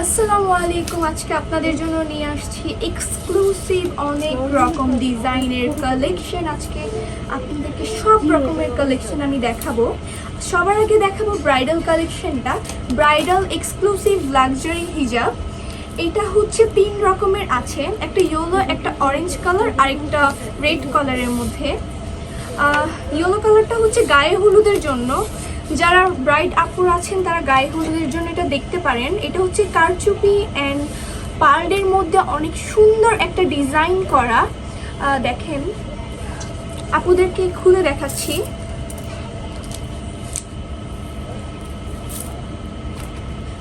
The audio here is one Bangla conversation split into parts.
আসসালামু আলাইকুম, আজকে আপনাদের জন্য নিয়ে আসছি এক্সক্লুসিভ অনেক রকম ডিজাইনের কালেকশন আজকে আপনাদেরকে সব রকমের কালেকশন আমি দেখাবো। সবার আগে দেখাবো ব্রাইডাল কালেকশনটা ব্রাইডাল এক্সক্লুসিভ লাক্সারি হিজাব এটা হচ্ছে তিন রকমের আছে, একটা ইয়েলো একটা অরেঞ্জ কালার আর একটা রেড কালারের মধ্যে। ইয়েলো কালারটা হচ্ছে গায়ে হলুদের জন্য। যারা ব্রাইড আপুর আছেন, তারা গায়ে হলুদের জন্য এটা দেখতে পারেন। এটা হচ্ছে কারচুপি অ্যান্ড পার্লের মধ্যে অনেক সুন্দর একটা ডিজাইন করা। দেখেন, আপুদেরকে খুলে দেখাচ্ছি।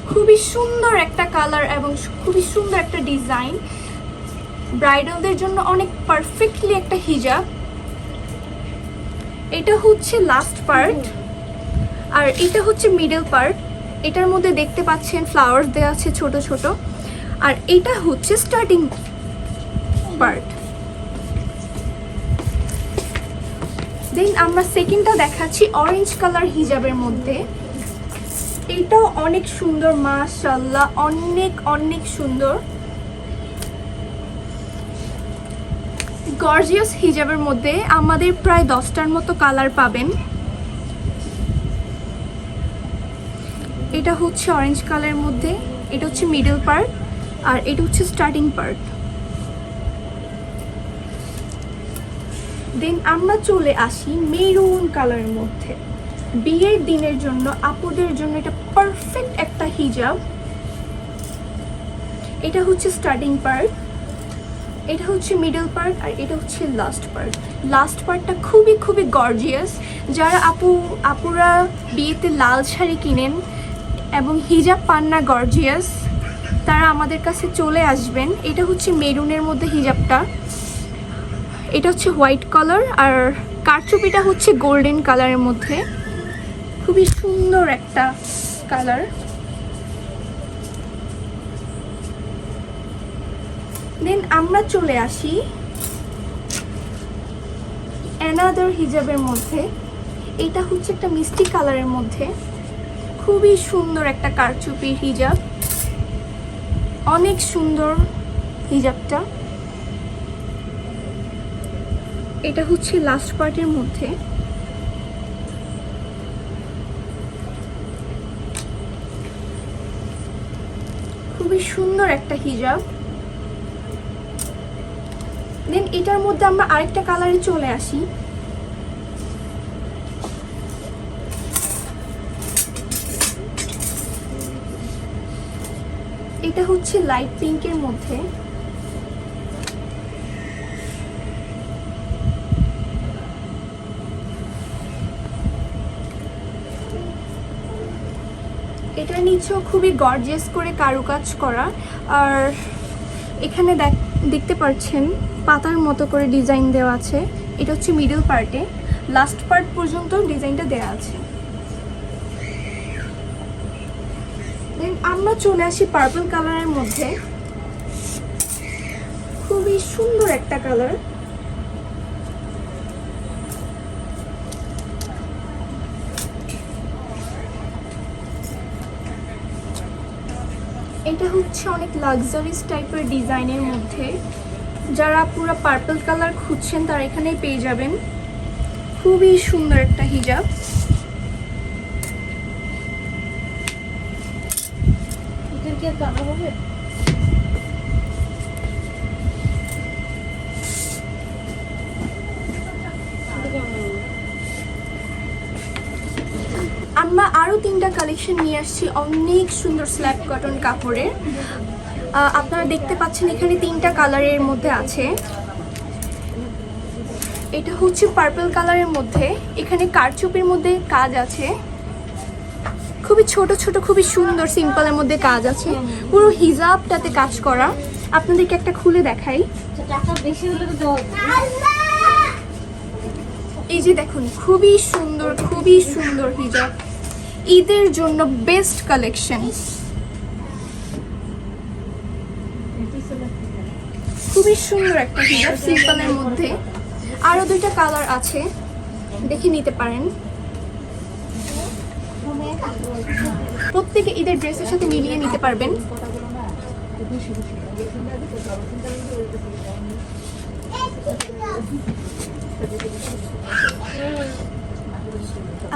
খুবই সুন্দর একটা কালার এবং খুবই সুন্দর একটা ডিজাইন ব্রাইডালদের জন্য অনেক পারফেক্টলি একটা হিজাব এটা হচ্ছে লাস্ট পার্ট আর এটা হচ্ছে মিডল পার্ট এটার মধ্যে দেখতে পাচ্ছেন ফ্লাওয়ার্স দেওয়া আছে ছোট ছোট। আর এটা হচ্ছে স্টার্টিং পার্ট দেন আমরা সেকেন্ডটা দেখাচ্ছি অরেঞ্জ কালার হিজাবের মধ্যে। এটাও অনেক সুন্দর মাশাল্লাহ অনেক অনেক সুন্দর। গর্জিয়াস হিজাবের মধ্যে আমাদের প্রায় দশটার মতো কালার পাবেন। এটা হচ্ছে অরেঞ্জ কালারের মধ্যে, এটা হচ্ছে মিডল পার্ট আর এটা হচ্ছে স্টার্টিং পার্ট দেন আমরা চলে আসি মেরুন কালারের মধ্যে। বিয়ের দিনের জন্য, আপুদের জন্য এটা পারফেক্ট একটা হিজাব এটা হচ্ছে স্টার্টিং পার্ট এটা হচ্ছে মিডল পার্ট আর এটা হচ্ছে লাস্ট পার্ট লাস্ট পার্টটা খুবই খুবই গর্জিয়াস যারা আপু, আপুরা বিয়েতে লাল শাড়ি কিনেন এবং হিজাব পান্না গর্জিয়াস, তারা আমাদের কাছে চলে আসবেন। এটা হচ্ছে মেরুনের মধ্যে হিজাবটা। এটা হচ্ছে হোয়াইট কালার আর কারচুপিটা হচ্ছে গোল্ডেন কালারের মধ্যে। খুবই সুন্দর একটা কালার। দেন আমরা চলে আসি অ্যানাদার হিজাবের মধ্যে। এটা হচ্ছে একটা মিষ্টি কালারের মধ্যে। খুবই সুন্দর একটা কারচুপির হিজাব। অনেক সুন্দর হিজাবটা। এটা হচ্ছে লাস্ট পার্টের মধ্যে। খুবই সুন্দর একটা হিজাব। দেন এটার মধ্যে আমরা আরেকটা কালারে চলে আসি। এটা হচ্ছে লাইট পিঙ্কের মধ্যে। এটা নিচেও খুবই গর্জিয়াস করে কারুকাজ করা। আর এখানে দেখ- দেখতে পাচ্ছেন, পাতার মতো করে ডিজাইন দেওয়া আছে। এটা হচ্ছে মিডল পার্টে লাস্ট পার্ট পর্যন্ত ডিজাইনটা দেওয়া আছে। দেন আমরা চলে আসি পার্পল কালারের মধ্যে। খুবই সুন্দর একটা কালার এটা হচ্ছে অনেক লাক্সারিস টাইপের ডিজাইনের মধ্যে। যারা পুরো পার্পল কালার খুঁজছেন তারা এখানেই পেয়ে যাবেন। খুবই সুন্দর একটা হিজাব এদেরকে জানা হবে? আমরা আরও তিনটা কালেকশন নিয়ে আসছি, অনেক সুন্দর স্ল্যাব কটন কাপড়ের। আপনারা দেখতে পাচ্ছেন এখানে তিনটা কালারের মধ্যে আছে। এটা হচ্ছে পার্পল কালারের মধ্যে। এখানে কারচুপির মধ্যে কাজ আছে। খুবই ছোট ছোট, খুবই সুন্দর, সিম্পলের মধ্যে কাজ আছে। পুরো হিজাবটাতে কাজ করা। আপনাদেরকে একটা খুলে দেখাই। এই যে দেখুন, খুবই সুন্দর খুবই সুন্দর হিজাব। ঈদের জন্য বেস্ট কালেকশন খুবই সুন্দর একটা হিজাব, সিম্পলের মধ্যে। আরও দুইটা কালার আছে। দেখে নিতে পারেন। প্রত্যেকে ঈদের ড্রেসের সাথে মিলিয়ে নিতে পারবেন।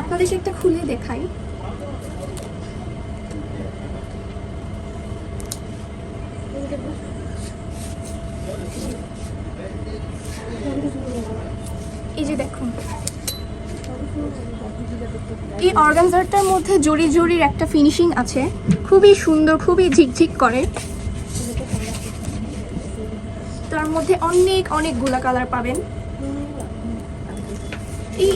আপনাদের একটা খুলে দেখাই। এই যে দেখুন। এই অর্গানজারটার মধ্যে জড়ি জড়ির একটা ফিনিশিং আছে। খুবই সুন্দর, খুবই ঝিকঝিক করে। তার মধ্যে অনেক অনেক গোলা কালার পাবেন। এই